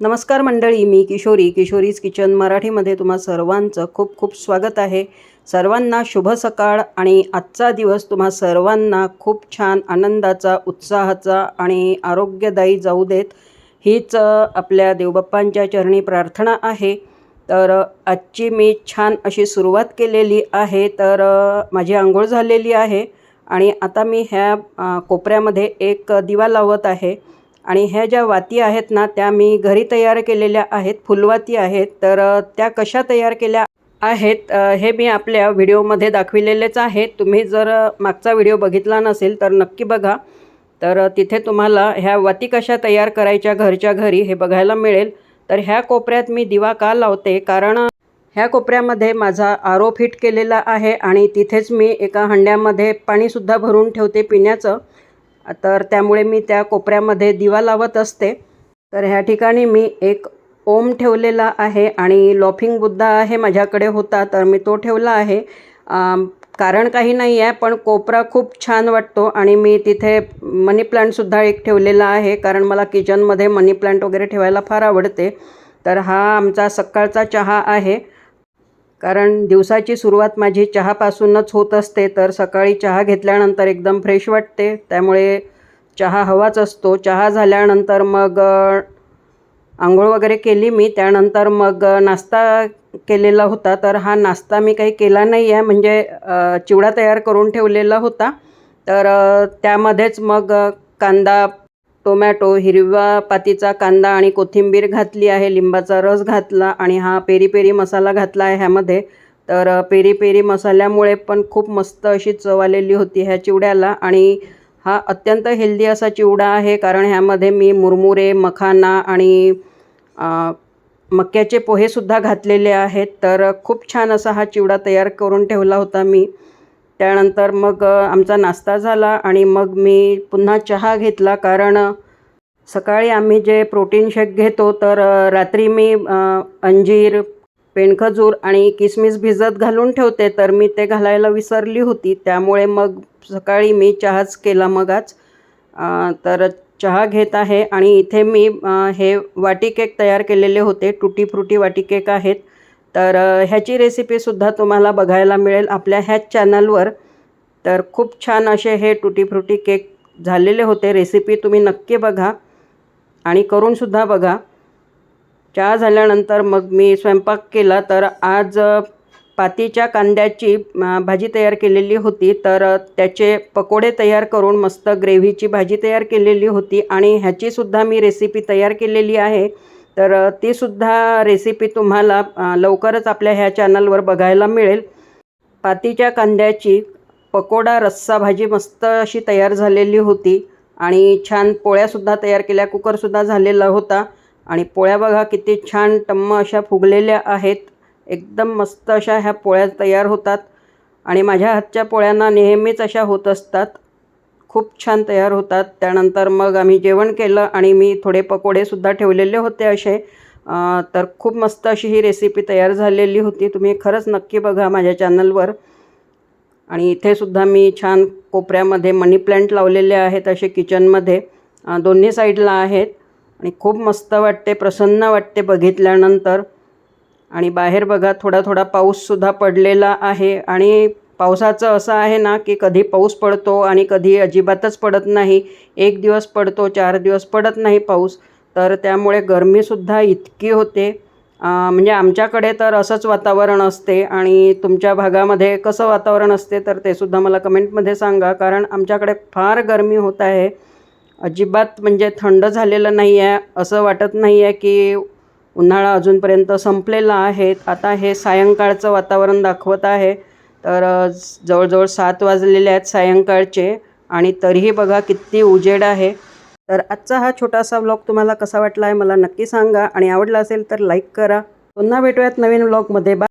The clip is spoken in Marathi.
नमस्कार मंडळी मी किशोरी. किशोरीज किचन मराठीमध्ये तुम्हा सर्वांचं खूप खूप स्वागत आहे. सर्वांना शुभ सकाळ आणि आजचा दिवस तुम्हा सर्वांना खूप छान आनंदाचा उत्साहाचा आणि आरोग्यदायी जाऊ देत हीच आपल्या देवबाप्पांच्या चरणी प्रार्थना आहे. तर आजची मी छान अशी सुरुवात केलेली आहे. तर माझी आंघोळ झालेली आहे आणि आता मी ह्या कोपऱ्यामध्ये एक दिवा लावत आहे. आणि ह्या ज्या वाती आहेत ना त्या मी घरी तयार केलेल्या आहेत फुलवाती आहेत. तर त्या कशा तयार केल्या आहेत हे मी आपल्या व्हिडिओमध्ये दाखविलेलेच आहे. तुम्ही जर मागचा व्हिडिओ बघितला नसेल तर नक्की बघा. तर तिथे तुम्हाला ह्या वाती कशा तयार करायच्या घरच्या घरी हे बघायला मिळेल. तर ह्या कोपऱ्यात मी दिवा का लावते? कारण ह्या कोपऱ्यामध्ये माझा आरो फिट केलेला आहे आणि तिथेच मी एका हंड्यामध्ये पाणीसुद्धा भरून ठेवते पिण्याचं. तर त्यामुळे मी त्या कोपऱ्यामध्ये दिवा लावत असते. तर ह्या ठिकाणी मी एक ओम ठेवलेला आहे आणि लॉफिंग बुद्धा आहे माझ्याकडे होता तर मी तो ठेवला आहे. कारण काही नाही आहे पण कोपरा खूप छान वाटतो आणि मी तिथे मनी प्लांटसुद्धा एक ठेवलेला आहे कारण मला किचनमध्ये मनी प्लांट वगैरे ठेवायला फार आवडते. तर हा आमचा सकाळचा चहा आहे. कारण दिवसाची सुरुवात माझी चहापासूनच होत असते तर सकाळी चहा घेतल्यानंतर एकदम फ्रेश वाटते. त्यामुळे चहा हवाच असतो. चहा झाल्यानंतर मग आंघोळ वगैरे केली मी. त्यानंतर मग नाश्ता केलेला होता. तर हा नाश्ता मी काही केला नाही आहे. म्हणजे चिवडा तयार करून ठेवलेला होता. तर त्यामध्येच मग कांदा टोमॅटो हिरवा पातीचा कांदा आणि कोथिंबीर घातली आहे. लिंबाचा रस घातला आणि हा पेरी पेरी मसाला घातला आहे ह्यामध्ये. तर पेरी पेरी मसाल्यामुळे पण खूप मस्त अशी चव आलेली होती ह्या चिवड्याला आणि हा अत्यंत हेल्दी असा चिवडा आहे कारण ह्यामध्ये मी मुरमुरे मखाना आणि मक्याचे पोहेसुद्धा घातलेले आहेत. तर खूप छान असा हा चिवडा तयार करून ठेवला होता मी. त्यानंतर मग आमचा नाश्ता झाला आणि मग मी पुन्हा चहा घेतला कारण सकाळी आम्ही जे प्रोटीन शेक घेतो तर रात्री मी अंजीर पेणखजूर आणि किसमिस भिजत घालून ठेवते. तर मी ते घालायला विसरली होती. त्यामुळे मग सकाळी मी चहाच केला मग आज तर चहा घेत आहे आणि इथे मी हे वाटी केक तयार केलेले होते. टुटी फ्रुटी वाटी केक आहेत. तर ह्याची रेसिपीसुद्धा तुम्हाला बघायला मिळेल आपल्या ह्याच चॅनलवर तर खूप छान असे हे टुटी फ्रुटी केक झालेले होते. रेसिपी तुम्ही नक्की बघा. आणि करूनसुद्धा बघा. चहा झाल्यानंतर मग मी स्वयंपाक केला तर आज पातीच्या कांद्याची भाजी तयार केलेली होती. तर त्याचे पकोडे तयार करून मस्त ग्रेव्हीची भाजी तयार केलेली होती आणि ह्याचीसुद्धा मी रेसिपी तयार केलेली आहे. तर तीसुद्धा रेसिपी तुम्हाला लवकरच आपल्या ह्या चॅनलवर बघायला मिळेल. पातीच्या कांद्याची पकोडा रस्सा भाजी मस्त अशी तयार झालेली होती. आणि छान पोळ्यासुद्धा तयार केल्या कुकरसुद्धा झालेला होता. आणि पोळ्या बघा किती छान टम्म अशा फुगलेल्या आहेत. एकदम मस्त अशा ह्या पोळ्या तयार होतात. आणि माझ्या हातच्या पोळ्यांना नेहमीच अशा होत असतात. खूप छान तयार होतात. त्यानंतर मग आम्ही जेवण केलं आणि मी थोडे पकोडेसुद्धा ठेवलेले होते असे. तर खूप मस्त अशी ही रेसिपी तयार झालेली होती. तुम्ही खरंच नक्की बघा माझ्या चॅनलवर आणि इथे सुद्धा मी छान कोपऱ्यामध्ये मनी प्लॅन्ट लावलेले आहेत असे किचनमध्ये. दोन्ही साईडला आहेत आणि खूप मस्त वाटते प्रसन्न वाटते बघितल्यानंतर. आणि बाहेर बघा थोडा थोडा पाऊससुद्धा पडलेला आहे. आणि पावसाचं असं आहे ना की कधी पाऊस पडतो आणि कधी अजिबातच पडत नाही. एक दिवस पडतो चार दिवस पडत नाही पाऊस. तर त्यामुळे गरमीसुद्धा इतकी होते. म्हणजे आमच्याकडे तर असंच वातावरण असते आणि तुमच्या भागामध्ये कसं वातावरण असते तर ते सुद्धा मला कमेंटमध्ये सांगा. कारण आमच्याकडे फार गरमी होत आहे. अजिबात म्हणजे थंड झालेलं नाही आहे असं वाटत नाही आहे की उन्हाळा अजूनपर्यंत संपलेला आहे. आता हे सायंकाळचं वातावरण दाखवत आहे. तर जवळजवळ सात वाजलेले आहेत सायंकाळचे आणि तरीही बघा किती उजेड आहे. तर आजचा हा छोटासा व्लॉग तुम्हाला कसा वाटला आहे मला नक्की सांगा आणि आवडला असेल तर लाईक करा. पुन्हा भेटूयात नवीन व्लॉगमध्ये बा